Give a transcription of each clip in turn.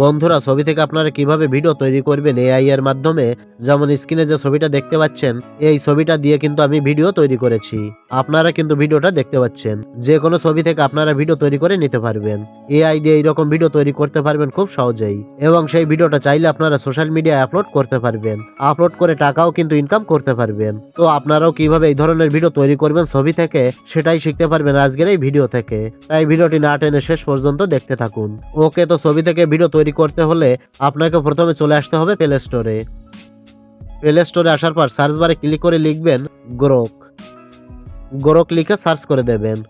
বন্ধুরা, ছবি থেকে আপনারা কীভাবে ভিডিও তৈরি করবেন এআই এর মাধ্যমে? যেমন স্ক্রিনে যে ছবিটা দেখতে পাচ্ছেন, এই ছবিটা দিয়ে কিন্তু আমি ভিডিও তৈরি করেছি। আপনারা কিন্তু ভিডিওটা দেখতে পাচ্ছেন। যে কোনো ছবি থেকে আপনারা ভিডিও তৈরি করে নিতে পারবেন। এআই দিয়ে এইরকম ভিডিও তৈরি করতে পারবেন খুব সহজেই। এবং সেই ভিডিওটা চাইলে আপনারা সোশ্যাল মিডিয়ায় আপলোড করতে পারবেন। আপলোড করে টাকাও কিন্তু ইনকাম করতে পারবেন। তো আপনারাও কীভাবে এই ধরনের ভিডিও তৈরি করবেন ছবি থেকে, সেটাই শিখতে পারবেন আজকের এই ভিডিও থেকে। তাই ভিডিওটি না টেনে শেষ পর্যন্ত দেখতে থাকুন। ওকে, তো ছবি থেকে ভিডিও তৈরি করতে হলে আপনাকে প্রথমে চলে আসতে হবে প্লে স্টোরে প্লে স্টোরে আসার পর সার্চ বারে ক্লিক করে লিখবেন গ্রোক গ্রোক লিখে সার্চ করে দেবেন।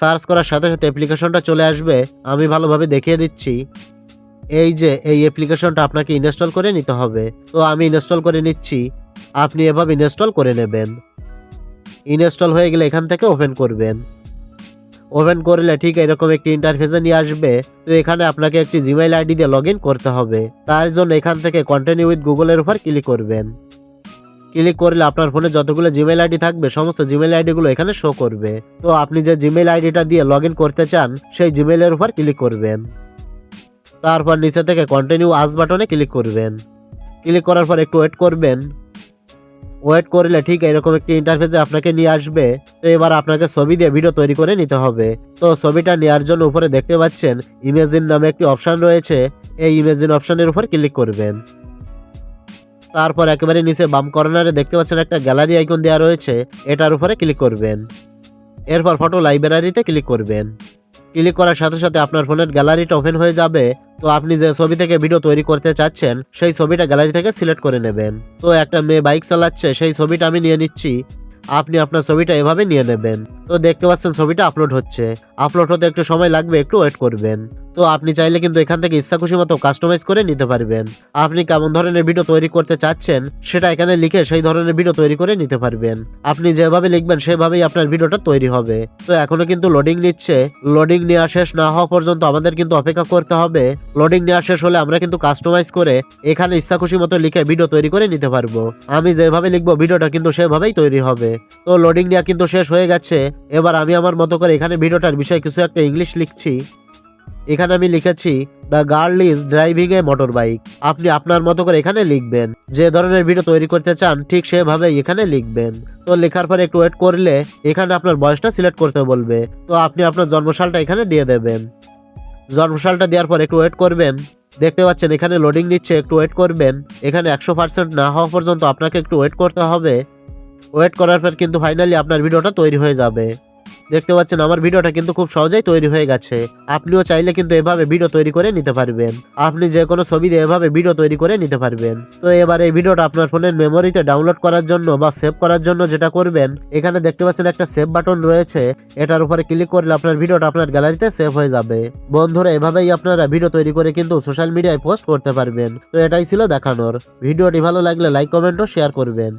সার্চ করার সাথে সাথে অ্যাপ্লিকেশনটা চলে আসবে। আমি ভালোভাবে দেখিয়ে দিচ্ছি। এই যে এই অ্যাপ্লিকেশনটা আপনাকে ইনস্টল করে নিতে হবে। তো আমি ইনস্টল করে নিচ্ছি। আপনি এভাবে ইনস্টল করে নেবেন। ইনস্টল হয়ে গেলে এখান থেকে ওপেন করবেন। ওপেন করলে ঠিক এরকম একটি ইন্টারফেসে নিয়ে আসবে। তো এখানে আপনাকে একটি জিমেইল আইডি দিয়ে লগ করতে হবে। তার জন্য এখান থেকে কন্টিনিউ উইথ গুগলের উপর ক্লিক করবেন। ক্লিক করলে আপনার ফোনে যতগুলো জিমেইল আইডি থাকবে, সমস্ত জিমেইল আইডিগুলো এখানে শো করবে। তো আপনি যে জিমেইল আইডিটা দিয়ে লগ করতে চান, সেই জিমেইলের উপর ক্লিক করবেন। তারপর নিচে থেকে কন্টিনিউ আস বাটনে ক্লিক করবেন। ক্লিক করার পর একটু ওয়েট করবেন। ওয়েট করলে ঠিক এরকম একটি ইন্টারফেসে আপনাকে নিয়ে আসবে। তো এবার আপনাকে ছবি দিয়ে ভিডিও তৈরি করে নিতে হবে। তো ছবিটা নেওয়ার জন্য উপরে দেখতে পাচ্ছেন ইমেজিন নামে একটি অপশান রয়েছে। এই ইমেজিন অপশানের উপর ক্লিক করবেন। তারপর একেবারে নিচে বাম কর্নারে দেখতে পাচ্ছেন একটা গ্যালারি আইকন দেওয়া রয়েছে। এটার উপরে ক্লিক করবেন। এরপর ফটো লাইব্রেরিতে ক্লিক করবেন। ক্লিক করার সাথে সাথে আপনার ফোনের গ্যালারিটা ওপেন হয়ে যাবে। তো আপনি যে ছবি থেকে ভিডিও তৈরি করতে চাচ্ছেন, সেই ছবিটা গ্যালারি থেকে সিলেক্ট করে নেবেন। তো একটা মেয়ে বাইক চালাচ্ছে, সেই ছবিটা আমি নিয়ে নিচ্ছি। আপনি আপনার ছবিটা এভাবে নিয়ে নেবেন। তো দেখতে পাচ্ছেন ছবিটা আপলোড হচ্ছে। আপলোড হতে একটু সময় লাগবে, একটু ওয়েট করবেন। তো আপনি চাইলে কিন্তু এখান থেকে ইচ্ছা খুশি মতো কাস্টমাইজ করে নিতে পারবেন। আপনি কেমন ধরনের ভিডিও তৈরি করতে চাচ্ছেন, সেটা এখানে লিখে সেই ধরনের ভিডিও তৈরি করে নিতে পারবেন। আপনি যেভাবে লিখবেন, সেভাবেই আপনার ভিডিওটা তৈরি হবে। তো এখনও কিন্তু লোডিং নিচ্ছে। লোডিং নেওয়া শেষ না হওয়া পর্যন্ত আমাদের কিন্তু অপেক্ষা করতে হবে। লোডিং নেওয়া শেষ হলে আমরা কিন্তু কাস্টমাইজ করে এখানে ইচ্ছা খুশি মতো লিখে ভিডিও তৈরি করে নিতে পারব। আমি যেভাবে লিখব ভিডিওটা কিন্তু সেভাবেই তৈরি হবে। তো লোডিং নেওয়া কিন্তু শেষ হয়ে গেছে। এবার আমি আমার মতো করে এখানে ভিডিওটার বিষয়ে কিছু একটা ইংলিশ লিখছি। এখানে আমি লিখেছি the girl is driving a motor bike আপনি আপনার মতো করে এখানে লিখবেন। যে ধরনের ভিডিও তৈরি করতে চান, ঠিক সেভাবে এখানে লিখবেন। তো লেখার পরে একটু ওয়েট করলে এখানে আপনার বয়সটা সিলেক্ট করতে বলবে। তো আপনি আপনার জন্মসালটা এখানে দিয়ে দেবেন। জন্মসালটা দেওয়ার পর একটু ওয়েট করবেন। দেখতে পাচ্ছেন এখানে লোডিং নিচ্ছে, একটু ওয়েট করবেন। এখানে একশো পার্সেন্ট না হওয়া পর্যন্ত আপনাকে একটু ওয়েট করতে হবে। ওয়েট করার পর কিন্তু ফাইনালি আপনার ভিডিওটা তৈরি হয়ে যাবে। দেখতে পাচ্ছেন, আমার ভিডিওটা কিন্তু খুব সহজেই তৈরি হয়ে গেছে। আপনিও চাইলে কিন্তু এভাবে ভিডিও তৈরি করে নিতে পারবেন। আপনি যে কোনো ছবি দিয়ে এভাবে ভিডিও তৈরি করে নিতে পারবেন। তো এবার এই ভিডিওটা আপনার ফোনের মেমোরিতে ডাউনলোড করার জন্য বা সেভ করার জন্য যেটা করবেন, এখানে দেখতে পাচ্ছেন একটা সেভ বাটন রয়েছে। এটার উপরে ক্লিক করলে আপনার ভিডিওটা আপনার গ্যালারিতে সেভ হয়ে যাবে। বন্ধুরা, এভাবেই আপনারা ভিডিও তৈরি করে কিন্তু সোশ্যাল মিডিয়ায় পোস্ট করতে পারবেন। তো এটাই ছিল দেখানোর। ভিডিওটি ভালো লাগলে লাইক কমেন্ট ও শেয়ার করবেন।